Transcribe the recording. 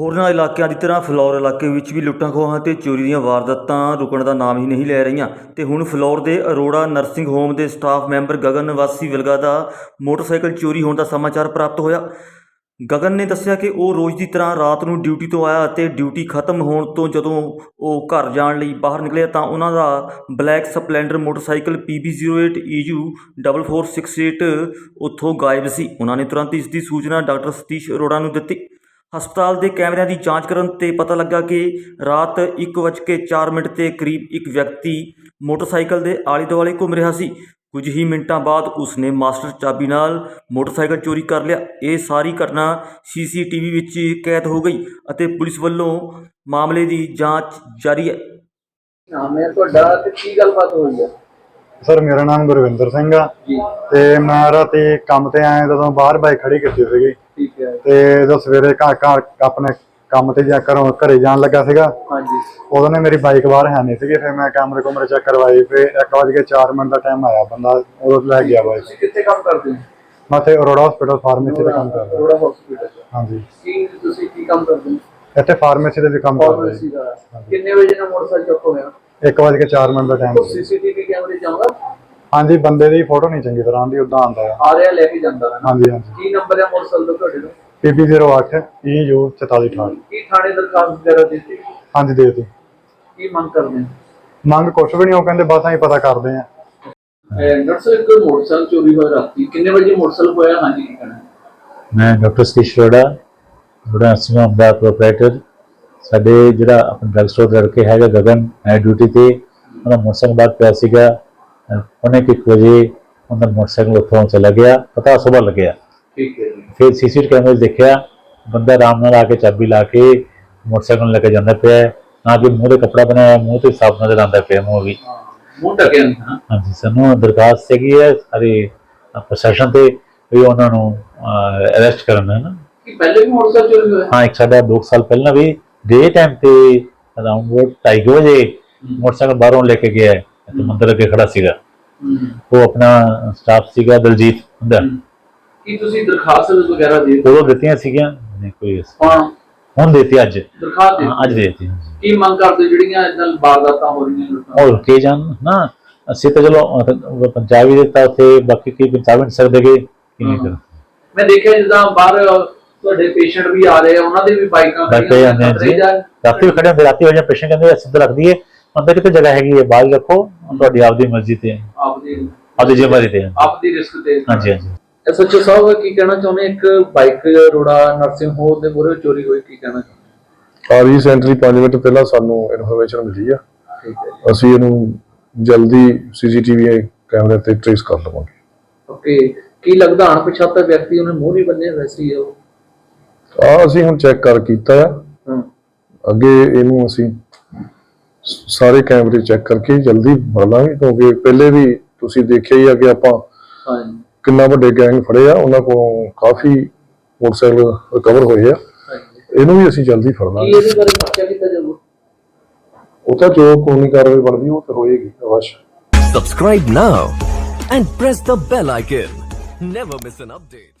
ਹੋਰਨਾਂ ਇਲਾਕਿਆਂ ਦੀ ਤਰ੍ਹਾਂ ਫਲੌਰ ਇਲਾਕੇ ਵਿੱਚ ਵੀ ਲੁੱਟਾਂ ਖੋਹਾਂ ਤੇ ਚੋਰੀ ਦੀਆਂ ਵਾਰਦਾਤਾਂ ਰੁਕਣ ਦਾ ਨਾਮ ਹੀ ਨਹੀਂ ਲੈ ਰਹੀਆਂ। ਤੇ ਹੁਣ ਫਲੌਰ ਦੇ ਅਰੋੜਾ ਨਰਸਿੰਗ ਹੋਮ ਦੇ ਸਟਾਫ ਮੈਂਬਰ ਗਗਨ ਵਾਸੀ ਵਿਲਗਾ ਦਾ ਮੋਟਰਸਾਈਕਲ ਚੋਰੀ ਹੋਣ ਦਾ ਸਮਾਚਾਰ ਪ੍ਰਾਪਤ ਹੋਇਆ। ਗਗਨ ਨੇ ਦੱਸਿਆ ਕਿ ਉਹ ਰੋਜ਼ ਦੀ ਤਰ੍ਹਾਂ ਰਾਤ ਨੂੰ ਡਿਊਟੀ ਤੋਂ ਆਇਆ ਅਤੇ ਡਿਊਟੀ ਖਤਮ ਹੋਣ ਤੋਂ ਜਦੋਂ ਉਹ ਘਰ ਜਾਣ ਲਈ ਬਾਹਰ ਨਿਕਲਿਆ ਤਾਂ ਉਹਨਾਂ ਦਾ black splendor motorcycle PB08 EU 4468 ਉੱਥੋਂ ਗਾਇਬ ਸੀ। ਉਹਨਾਂ ਨੇ ਤੁਰੰਤ ਇਸ ਦੀ ਸੂਚਨਾ ਡਾਕਟਰ ਸਤੀਸ਼ ਅਰੋੜਾ ਨੂੰ ਦਿੱਤੀ। ਹਸਪਤਾਲ ਦੇ ਕੈਮਰਿਆਂ ਦੀ ਜਾਂਚ ਕਰਨ ਤੇ ਪਤਾ ਲੱਗਾ ਕਿ ਰਾਤ 1:04 ਮਿੰਟ ਤੇ ਕਰੀਬ ਇੱਕ ਵਿਅਕਤੀ ਮੋਟਰਸਾਈਕਲ ਦੇ ਆਲੇ ਦੁਆਲੇ ਘੁੰਮ ਰਿਹਾ ਸੀ। ਕੁਝ ਹੀ ਮਿੰਟਾਂ ਬਾਅਦ ਉਸਨੇ ਮਾਸਟਰ ਚਾਬੀ ਨਾਲ ਮੋਟਰਸਾਈਕਲ ਚੋਰੀ ਕਰ ਲਿਆ। ਇਹ ਸਾਰੀ ਘਟਨਾ ਸੀਸੀਟੀਵੀ ਵਿੱਚ ਕੈਦ ਹੋ ਗਈ ਅਤੇ ਪੁਲਿਸ ਵੱਲੋਂ ਮਾਮਲੇ ਦੀ ਜਾਂਚ ਜਾਰੀ ਹੈ। ਨਾਮ ਹੈ ਤੁਹਾਡਾ ਕੀ ਗੱਲਬਾਤ ਹੋਈ ਹੈ? ਸਰ ਮੇਰਾ ਨਾਮ ਗੁਰਵਿੰਦਰ ਸਿੰਘ ਆ ਤੇ ਮੈਂ ਰਾਤੀ ਕੰਮ ਤੇ ਆਇਆ ਜਦੋਂ ਬਾਹਰ ਬਾਈਕ ਖੜੀ ਕੀਤੀ ਸੀਗੀ। ਠੀਕ ਹੈ। ਤੇ ਜਦੋਂ ਸਵੇਰੇ ਘਰ ਘਰ ਆਪਣੇ ਕੰਮ ਤੇ ਜਾ ਘਰੋਂ ਘਰੇ ਜਾਣ ਲੱਗਾ ਸੀਗਾ। ਹਾਂਜੀ। ਉਦੋਂ ਨੇ ਮੇਰੀ ਬਾਈਕ ਬਾਹਰ ਹੈ ਨਹੀਂ ਸੀਗੀ ਫਿਰ ਮੈਂ ਕੈਮਰੇ ਕੁਮਰੇ ਚੈੱਕ ਕਰਵਾਈ ਫਿਰ 1:04 ਮਿੰਟ ਦਾ ਟਾਈਮ ਆਇਆ ਬੰਦਾ ਉਦੋਂ ਲੈ ਗਿਆ ਬਾਈਕ। ਕਿੱਥੇ ਕੰਮ ਕਰਦੇ ਹੋ? ਮੈਂ ਤੇ ਅਰੋੜਾ ਹਸਪੀਟਲ ਫਾਰਮੇਸੀ ਦੇ ਕੰਮ ਕਰਦਾ। ਥੋੜਾ ਹਸਪੀਟਲ ਹਾਂਜੀ। ਕੀ ਤੁਸੀਂ ਕੀ ਕੰਮ ਕਰਦੇ ਹੋ? ਇੱਥੇ ਫਾਰਮੇਸੀ ਦੇ ਵੀ ਕੰਮ ਕਰਦਾ ਫਾਰਮੇਸੀ ਦਾ। ਕਿੰਨੇ ਵਜੇ ਨਾਲ ਮੋਟਰਸਾਈਕਲ ਚੁੱਕ ਹੋਇਆ 1:04 ਮਿੰਟ ਦਾ ਟਾਈਮ ਸੀ। ਸੀਸੀਟੀਵੀ ਕੈਮਰੇ ਜਾਊਗਾ? ਹਾਂਜੀ ਬੰਦੇ ਦੀ ਫੋਟੋ ਨਹੀਂ ਚੰਗੀ ਤਰ੍ਹਾਂ ਆਉਂਦੀ ਉਦਾਂ ਆਉਂਦਾ ਆ। ਆ ਰਿਹਾ ਲੈ ਕੇ ਜਾਂਦਾ ਹੈ ਨਾ? ਹਾਂਜੀ ਹਾਂਜੀ। ਕੀ ਨੰਬਰ ਹੈ ਮੋਟਰਸਾਈਕਲ ਦਾ ਤੁਹਾਡੇ ਦਾ PB08 EU 4468 ਕੀ ਥਾਣੇ ਦਰਖਾਸਤ ਵਗੈਰਾ ਦਿੱਤੀ? ਹਾਂਜੀ ਦੇ ਦਿਓ ਕੀ ਮੰਗ ਕਰਦੇ ਹੋ? ਮੰਗ ਕੁਛ ਵੀ ਨਹੀਂ ਉਹ ਕਹਿੰਦੇ ਬਸ ਅਸੀਂ ਪਤਾ ਕਰਦੇ ਆ ਡਾਕਟਰ ਇੱਕ ਮੋਟਰਸਾਈਕਲ ਚੋਰੀ ਹੋਇਆ ਰਾਤੀ। ਕਿੰਨੇ ਵਜੇ ਮੋਟਰਸਾਈਕਲ ਹੋਇਆ? ਹਾਂਜੀ ਕੀ ਕਹਿਣਾ? ਮੈਂ ਡਾਕਟਰ ਸਤੀਸ਼ ਅਰੋੜਾ ਨਰਸਿੰਗ ਦਾ ਪ੍ਰੋਪਰਾਈਟਰ ਸਾਡੇ ਜਿਹੜਾ ਆਪਣਾ ਡਰਗ ਸਟੋਰ ਲੜਕੇ ਹੈਗਾ ਗਗਨ ਹੈ ਡਿਊਟੀ ਤੇ ਉਹਦਾ ਮੋਟਰਸਾਈਕਲ ਬਾਅਦ ਪਿਆ ਸੀਗਾ। ਪੌਣੇ ਕੁ ਵਜੇ ਉਹਦਾ ਮੋਟਰਸਾਈਕਲ ਉੱਥੋਂ ਚਲਾ ਗਿਆ ਪਤਾ ਸੁਬਾਹ ਲੱਗਿਆ। ਠੀਕ ਹੈ ਜੀ। ਫਿਰ ਸੀਸੀਟੀਵੀ ਕੈਮਰੇ ਦੇਖਿਆ ਬੰਦਾ ਆਰਾਮ ਨਾਲ ਆ ਕੇ ਚਾਬੀ ਲਾ ਕੇ ਮੋਟਰਸਾਈਕਲ ਨੂੰ ਲੈ ਕੇ ਜਾਂਦਾ ਪਿਆ। ਨਾ ਕਿ ਮੂੰਹ ਤੇ ਕੱਪੜਾ ਬਣਾਇਆ ਮੂੰਹ ਤੇ ਸਾਫ਼ ਨਜ਼ਰ ਆਉਂਦਾ ਪਿਆ ਮੂੰਹ ਵੀ। ਮੂੰਹ ਢੱਕਿਆ ਹਾਂ ਹਾਂਜੀ ਸਾਨੂੰ ਦਰਖਾਸਤ ਹੈਗੀ ਹੈ ਸਾਰੇ ਪ੍ਰਸ਼ਾਸਨ ਤੇ ਵੀ ਉਹਨਾਂ ਨੂੰ ਅਰੈਸਟ ਕਰਨ ਹੈ ਨਾ। ਕੀ ਪਹਿਲੇ ਵੀ ਮੋਟਰਸਾਈਕਲ ਚੋਰੀ ਹੋਇਆ? ਹਾਂ ਇੱਕ ਸਾਡਾ 2 ਸਾਲ ਪਹਿਲਾਂ ਵੀ ਡੇ ਟਾਈਮ ਤੇ ਅਰਾਊਂਡ 2:30 ਵਜੇ ਮੋਟਰਸਾਈਕਲ ਬਾਹਰੋਂ ਲੈ ਕੇ ਗਿਆ ਤੇ ਮੰਦਰ ਅੱਗੇ ਖੜਾ ਸੀਗਾ। ਉਹ ਆਪਣਾ ਸਟਾਫ ਸੀਗਾ ਦਲਜੀਤ ਹੁੰਦਾ। ਕੀ ਤੁਸੀਂ ਦਰਖਾਸਤ ਵਗੈਰਾ ਦੇ ਉਦੋਂ ਦਿੱਤੀਆਂ ਸੀਗੀਆਂ ਨਹੀਂ ਕੋਈ ਹਾਂ। ਹੁਣ ਦੇਤੀ ਅੱਜ। ਦਰਖਾਸਤ ਦੇ ਅੱਜ ਦੇਤੀ ਕੀ ਮੰਗ ਕਰਦੇ ਜਿਹੜੀਆਂ ਇਦਾਂ ਵਾਰਦਾਤਾਂ ਹੋ ਰਹੀਆਂ ਔਰ ਕੇ ਜਾਣ ਨਾ। ਅਸੀਂ ਤਾਂ ਚਲੋ ਪੰਜਾਬ ਦਿੱਤਾ ਉੱਥੇ ਬਾਕੀ ਕੀ ਪੰਜਾਬ ਨਹੀਂ ਕੀ ਨਹੀਂ ਕਰ ਮੈਂ ਦੇਖਿਆ ਜਿੱਦਾਂ ਬਾਹਰ ਤੁਹਾਡੇ ਪੇਸ਼ੈਂਟ ਵੀ ਆ ਰਹੇ ਆ ਉਹਨਾਂ ਦੇ ਵੀ ਬਾਈਕਾਂ ਪੇ ਜਾਂਦੇ ਆ ਜੀ। ਰਾਤੀ ਵੀ ਖੜੇ ਹੁੰਦੇ ਰਾਤੀ ਹੋ ਜਾਂ ਪੇਸ਼ੈਂਟ ਕਹਿੰਦੇ ਅਸੀਂ ਤਾਂ ਰੱਖ ਦਈਏ ਅੰਦਰ ਕਿਤੇ ਜਗ੍ਹਾ ਹੈਗੀ ਹੈ ਬਾਹਰ ਰੱਖੋ। ਤੁਹਾਡੀ ਆਪਦੀ ਮਰਜ਼ੀ ਤੇ ਆਪਦੀ ਆਪਦੀ ਜ਼ਿੰਮੇਵਾਰੀ ਤੇ। ਆਪਦੀ ਰਿਸਕ ਤੇ। ਹਾਂਜੀ ਹਾਂਜੀ। ਐਸਐਚਓ ਸਾਹਿਬ ਕੀ ਕਹਿਣਾ ਚਾਹੁੰਦੇ? ਇੱਕ ਬਾਈਕ ਰੋੜਾ ਨਰਸਿੰਗ ਹੋਮ ਦੇ ਮੂਹਰੇ ਚੋਰੀ ਹੋਈ ਕੀ ਕਹਿਣਾ ਚਾਹੁੰਦੇ? ਆ ਰੀਸੈਂਟਲੀ 5 ਮਿੰਟ ਪਹਿਲਾਂ ਸਾਨੂੰ ਇਨਫੋਰਮੇਸ਼ਨ ਮਿਲੀ ਆ। ਠੀਕ ਹੈ ਅਸੀਂ ਇਹਨੂੰ ਜਲਦੀ ਸੀਸੀਟੀਵੀ ਕੈਮਰੇ ਤੇ ਟ੍ਰੇਸ ਕਰ ਲਵਾਂਗੇ। ਓਕੇ ਕੀ ਲੱਗਦਾ ਅਣਪਛਾਤਾ ਵਿਅਕਤੀ ਉਹਨੇ ਮੂੰਹ ਨਹੀਂ ਬੰਨਿਆ? ਵੈਸੇ ਹੀ ਆ ਉਹ। ਆ ਅਸੀਂ ਹੁਣ ਚੈੱਕ ਕਰ ਕੀਤਾ ਆ। ਹਾਂ। ਅੱਗੇ ਇਹਨੂੰ ਅਸੀਂ ਸਾਰੇ ਕੈਮਰੇ ਚੈੱਕ ਕਰਕੇ ਜਲਦੀ ਫੜ ਲਾਂਗੇ ਕਿਉਂਕਿ ਪਹਿਲੇ ਵੀ ਤੁਸੀਂ ਦੇਖਿਆ ਹੀ ਆ ਕਿ ਆਪਾਂ ਕਿੰਨਾ ਵੱਡੇ ਗੈਂਗ ਫੜੇ ਆ ਉਹਨਾਂ ਕੋਲੋਂ ਕਾਫੀ ਮੋਟਰਸਾਈਕਲ ਰਿਕਵਰ ਹੋਏ ਆ। ਇਹਨੂੰ ਵੀ ਅਸੀਂ ਜਲਦੀ ਫੜ ਲਾਂਗੇ। ਇਹਦੇ ਬਾਰੇ ਪੁੱਛਿਆ ਕੀਤਾ ਜਾਊਗਾ? ਉਹ ਤਾਂ ਜੋ ਕਾਨੂੰਨੀ ਕਾਰਵਾਈ ਬਣਦੀ ਉਹ ਤਾਂ ਹੋਏਗੀ ਅਵਸ਼। Subscribe now and press the bell icon. Never miss an update.